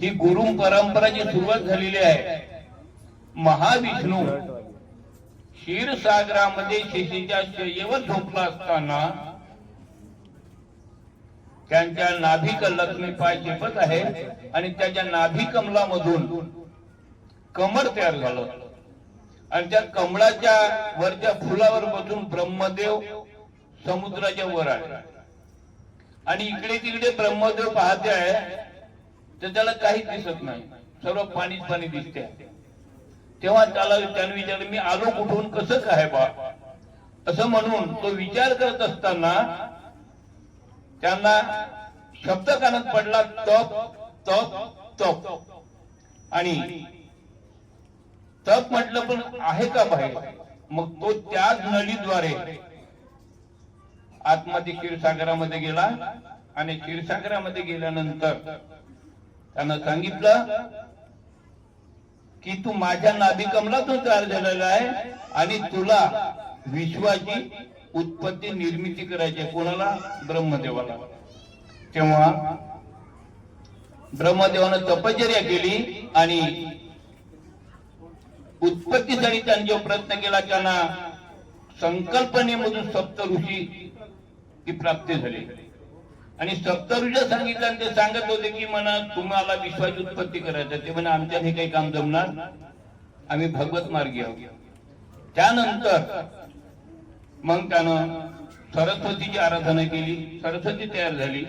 ही गुरु परंपरा जी सुरुवात झालेली आहे. महाविष्णू क्षीरसागरामध्ये शेतीच्या शय्येवर झोपला असताना त्यांच्या नाभिक लक्ष्मी पाय झेपत आहे आणि त्याच्या नाभी कमलामधून कमळ तयार झालं आणि त्या कमळाच्या वरच्या फुलावर बसून ब्रह्मदेव समुद्राच्या वर आहे आणि इकडे तिकडे ब्रह्मदेव पाहते आहे तर त्याला काहीच दिसत नाही. सर्व पाणीच पाणी दिसते तेव्हा त्याला त्याने विचारलं मी आलो कुठून? कसं काय बा? असं म्हणून तो विचार करत असताना त्यांना शब्द कानात पडला तप तप तप. आणि तप म्हटलं पण आहे का बाहेर? मग तो त्याच नळीद्वारे आतमध्ये क्षीरसागरामध्ये गेला आणि क्षीरसागरामध्ये गेल्यानंतर त्यानं सांगितलं की तू माझ्या नाभी कमलातून तयार झालेला आहे आणि तुला विश्वाची उत्पत्ती निर्मिती करायची कोणाला? ब्रह्मदेवाला. तेव्हा ब्रह्मदेवानं तपश्चर्या केली आणि उत्पत्तीसाठी त्यांनी जो प्रयत्न केला त्यांना संकल्पनेमधून सप्त ऋषी ती प्राप्ती झाली. आणि सप्त सांगितलं आणि ते सांगत होते की म्हणा तुम्हाला विश्वाची उत्पत्ती करायचं ते म्हणा आमच्या हे काही काम जमणार? आम्ही भगवत मार्गी आहोत. त्यानंतर मग त्यानं सरस्वतीची आराधना केली. सरस्वती तयार झाली.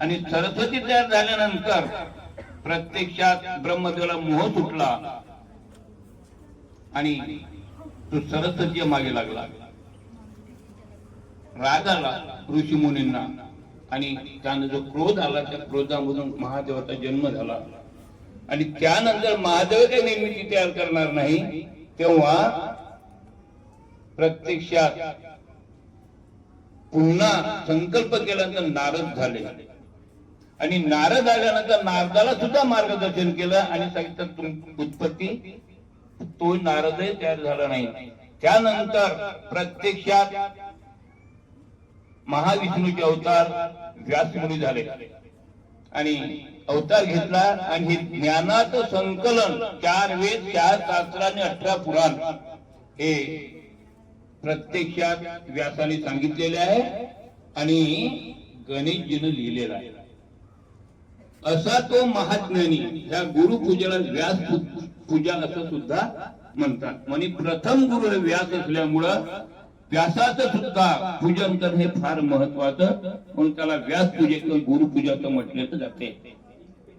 आणि सरस्वती तयार झाल्यानंतर प्रत्यक्षात ब्रह्मदेवाला मोह सुटला. आणि तो सरस्वतीच्या मागे लागला. राग आला ऋषी मुनींना. आणि त्यानं जो क्रोध आला त्या क्रोधामधून महादेवाचा जन्म झाला. आणि त्यानंतर महादेव काही निर्मिती तयार करणार नाही तेव्हा प्रत्यक्षात पुन्हा संकल्प केल्यानंतर नारद झाले. आणि नारद आल्यानंतर नारदाला सुद्धा मार्गदर्शन केलं आणि सांगितलं उत्पत्ती तो नारदही तयार झाला नाही. त्यानंतर प्रत्यक्षात महाविष्णूचे अवतार व्यासमुनी झाले. आणि अवतार घेतला आणि हे ज्ञानाचं संकलन चार वेद चार शास्त्र आणि अठरा पुराण हे प्रत्यक्षात व्यासाने सांगितलेले आहे आणि गणेशजीनं लिहिलेला आहे. असा तो महाज्ञानी या गुरुपूजेला व्यास पूजा असं सुद्धा म्हणतात. म्हणजे प्रथम गुरु हे व्यास असल्यामुळं व्यासाचं सुद्धा पूजन करणं हे फार महत्वाचं. म्हणून त्याला व्यास पूजे किंवा गुरुपूजाचं म्हटलं जाते.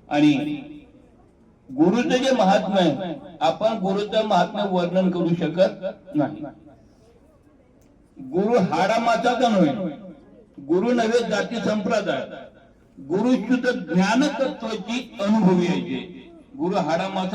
आणि गुरुचं जे महात्म्य आहे आपण गुरुचं महात्मा वर्णन करू शकत नाही. गुरु हाडामाचाचा नव्हे गुरु नव्हे जाती संप्रदाय. गुरु शुद्ध ज्ञान तत्वाची अनुभवी आहे गुरु हाडामाचा